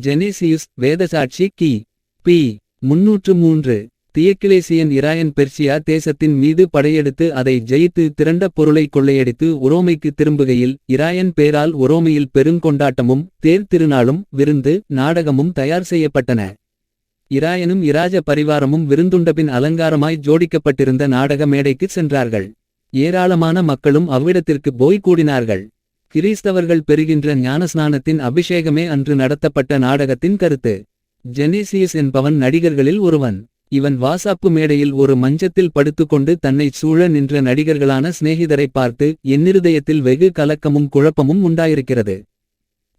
ஜெனிசியுஸ் வேதசாட்சி கி. B. முன்னூற்று மூன்று. தியக்கிலேசியன் இராயன் Persia தேசத்தின் மீது படையெடுத்து அதை ஜெயித்து திரண்ட பொருளை கொள்ளையடித்து உரோமைக்கு திரும்புகையில் இராயன் பேரால் உரோமையில் பெருங்கொண்டாட்டமும் தேர் திருநாளும் விருந்து நாடகமும் தயார் செய்யப்பட்டன. இராயனும் இராஜ பரிவாரமும் விருந்துண்டபின் அலங்காரமாய் ஜோடிக்கப்பட்டிருந்த நாடக மேடைக்குச் சென்றார்கள். ஏராளமான மக்களும் அவ்விடத்திற்கு போய் கூடினார்கள். கிறிஸ்தவர்கள் பெறுகின்ற ஞானஸ்நானத்தின் அபிஷேகமே அன்று நடத்தப்பட்ட நாடகத்தின் கருத்து. ஜெனேசியஸ் என்பவன் நடிகர்களில் ஒருவன். இவன் வாசாப்பு மேடையில் ஒரு மஞ்சத்தில் படுத்துக்கொண்டு தன்னைச் சூழ நின்ற நடிகர்களான சிநேகிதரை பார்த்து என்னிருதயத்தில் வெகு கலக்கமும் குழப்பமும் உண்டாயிருக்கிறது.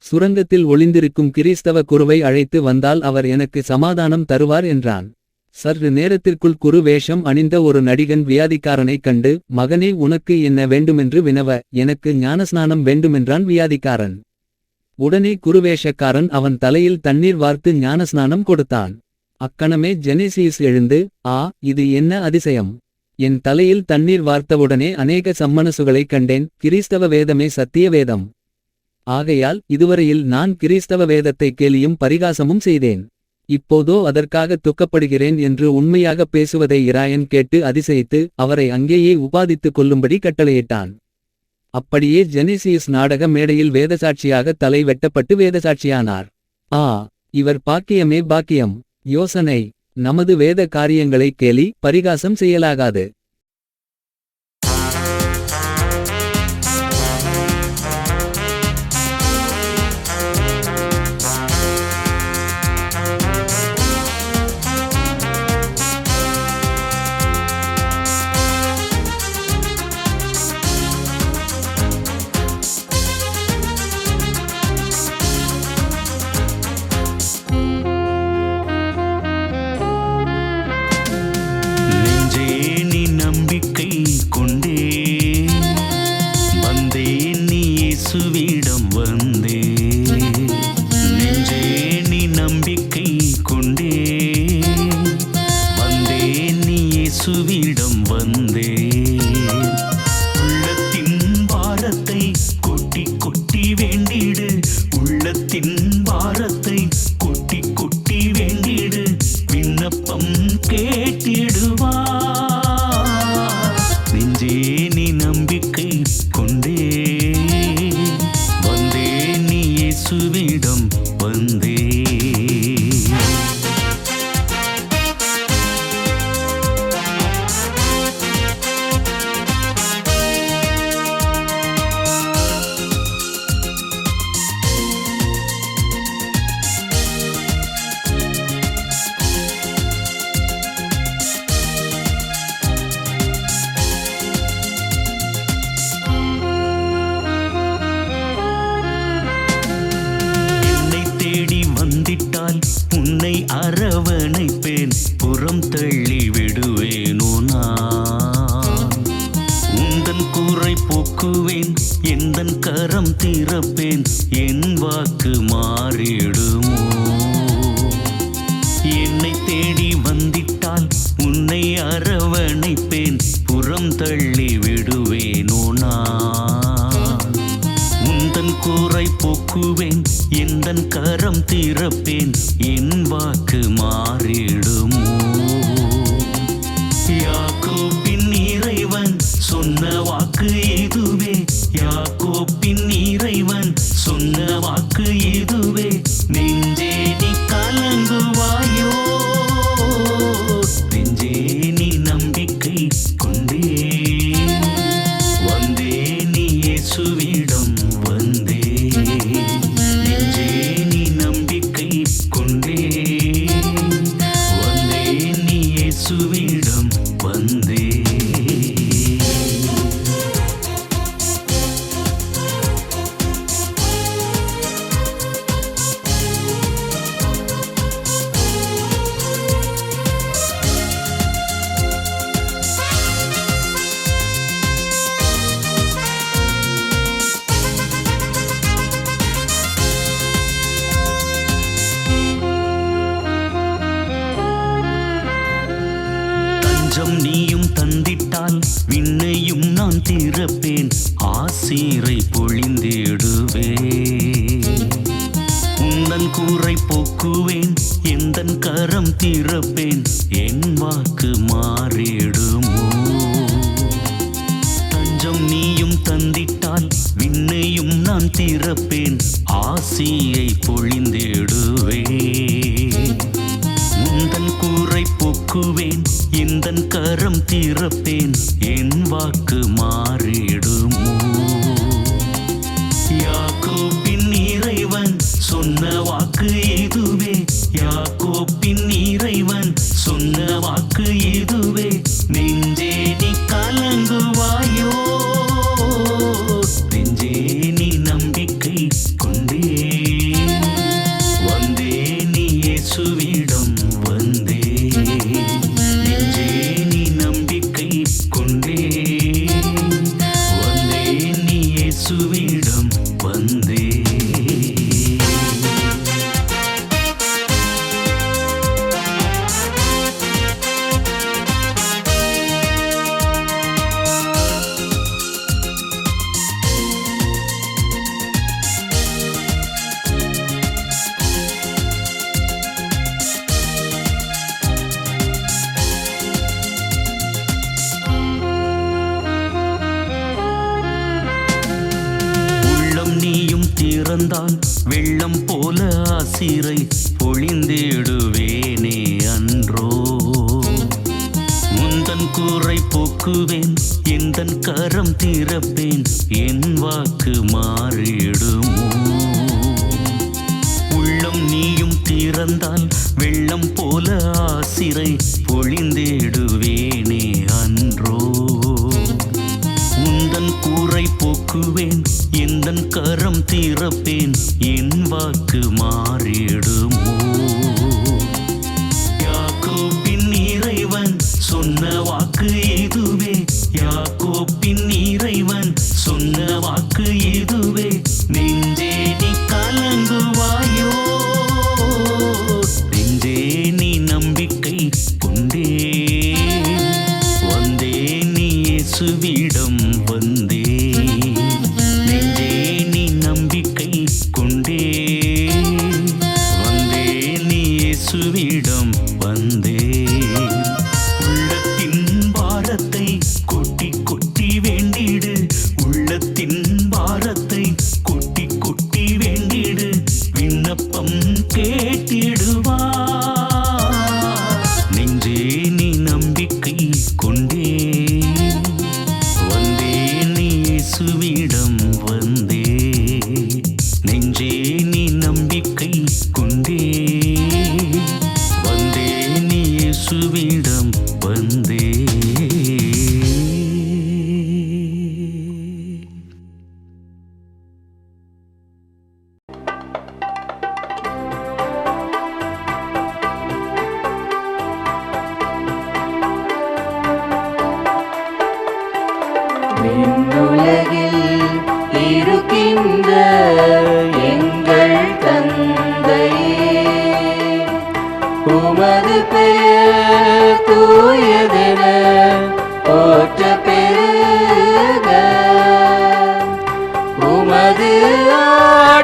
சுரங்கத்தில் ஒளிந்திருக்கும் கிறிஸ்தவ குருவை அழைத்து வந்தால் அவர் எனக்கு சமாதானம் தருவார் என்றான். சற்று நேரத்திற்குள் குறு வேஷம் அணிந்த ஒரு நடிகன் வியாதிக்காரனைக் கண்டு மகனே உனக்கு என்ன வேண்டுமென்று வினவ எனக்கு ஞானஸ்நானம் வேண்டுமென்றான் வியாதிக்காரன். உடனே குருவேஷக்காரன் அவன் தலையில் தண்ணீர் வார்த்து ஞானஸ்நானம் கொடுத்தான். அக்கணமே ஜெனேசியஸ் எழுந்து ஆ இது என்ன அதிசயம்? என் தலையில் தண்ணீர் வார்த்தவுடனே அநேக சம்மனசுகளைக் கண்டேன் கிறிஸ்தவ வேதமே சத்திய வேதம். ஆகையால் இதுவரையில் நான் கிறிஸ்தவ வேதத்தை கேலியும் பரிகாசமும் செய்தேன். இப்போதோ அதற்காக துக்கப்படுகிறேன் என்று உண்மையாக பேசுவதை இராயன் கேட்டு அதிசயித்து அவரை அங்கேயே உபாதித்துக் கொள்ளும்படி கட்டளையிட்டான். அப்படியே ஜெனிசியஸ் நாடக மேடையில் வேதசாட்சியாக தலை வெட்டப்பட்டு வேதசாட்சியானார். ஆ இவர் பாக்கியமே பாக்கியம். யோசனை நமது வேத காரியங்களை கேலி பரிகாசம் செய்யலாகாது. கேட்டிடுவார் மாறிடும் போக்குவேன் எந்த கரம் திறப்பேன் என் வாக்கு மாறிடுமோ? தஞ்சம் நீயும் தந்திட்டால் விண்ணையும் நான் திறப்பேன் ஆசியை பொழிந்திடுவேன். உந்தன் கூரை போக்குவேன் எந்த கரம் திறப்பேன் என் வாக்கு மாறிடும்? சிறை பொழிந்திடுவேனே அன்றோ. முந்தன் கூரை போக்குவேன் எந்தன் கரம் திறப்பேன் என் வாக்கு மாறிடுமோ. உள்ளம் நீயும் திறந்தால் வெள்ளம் போல ஆசிரை பொழிந்திடுவேனே அன்றோ. உந்தன் கூரை போக்குவேன் எந்தன் கரம் திறப்பேன் என் வாக்கு மா இயேசுவின்